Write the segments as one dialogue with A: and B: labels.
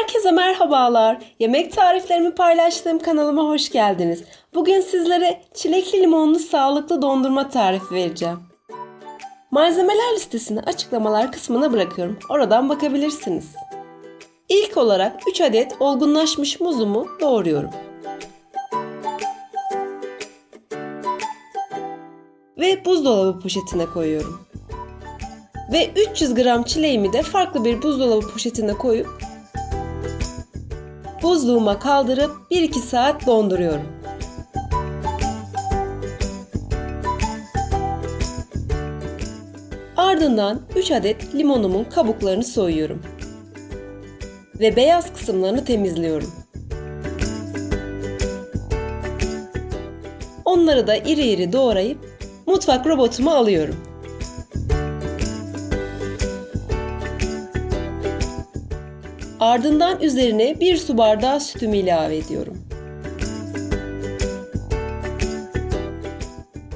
A: Herkese merhabalar. Yemek tariflerimi paylaştığım kanalıma hoş geldiniz. Bugün sizlere çilekli limonlu sağlıklı dondurma tarifi vereceğim. Malzemeler listesini açıklamalar kısmına bırakıyorum. Oradan bakabilirsiniz. İlk olarak 3 adet olgunlaşmış muzumu doğruyorum. Ve buzdolabı poşetine koyuyorum. Ve 300 gram çileğimi de farklı bir buzdolabı poşetine koyup buzluğuma kaldırıp 1-2 saat donduruyorum. Ardından 3 adet limonumun kabuklarını soyuyorum. Ve beyaz kısımlarını temizliyorum. Onları da iri iri doğrayıp mutfak robotuma alıyorum. Ardından üzerine 1 su bardağı sütümü ilave ediyorum.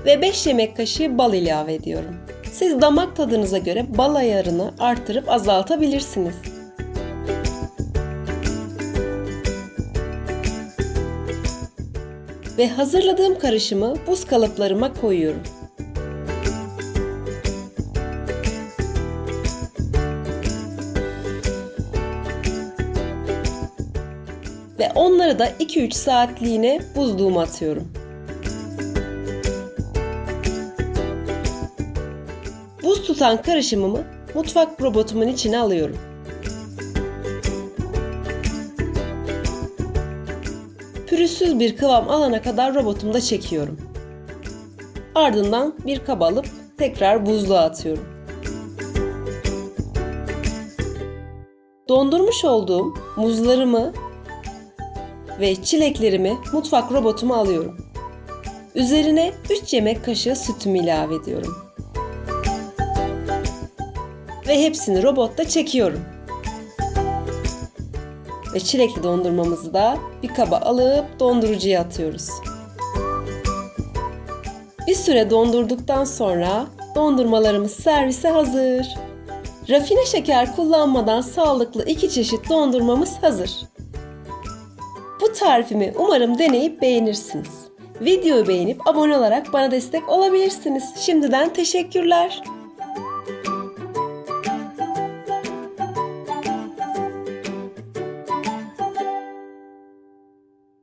A: Ve 5 yemek kaşığı bal ilave ediyorum. Siz damak tadınıza göre bal ayarını artırıp azaltabilirsiniz. Ve hazırladığım karışımı buz kalıplarıma koyuyorum. Ve onları da 2-3 saatliğine buzluğuma atıyorum. Buz tutan karışımımı mutfak robotumun içine alıyorum. Pürüzsüz bir kıvam alana kadar robotumda çekiyorum. Ardından bir kaba alıp tekrar buzluğa atıyorum. Dondurmuş olduğum muzlarımı ve çileklerimi mutfak robotuma alıyorum. Üzerine 3 yemek kaşığı sütümü ilave ediyorum. Ve hepsini robotta çekiyorum. Ve çilekli dondurmamızı da bir kaba alıp dondurucuya atıyoruz. Bir süre dondurduktan sonra dondurmalarımız servise hazır. Rafine şeker kullanmadan sağlıklı iki çeşit dondurmamız hazır. Bu tarifimi umarım deneyip beğenirsiniz. Videoyu beğenip abone olarak bana destek olabilirsiniz. Şimdiden teşekkürler.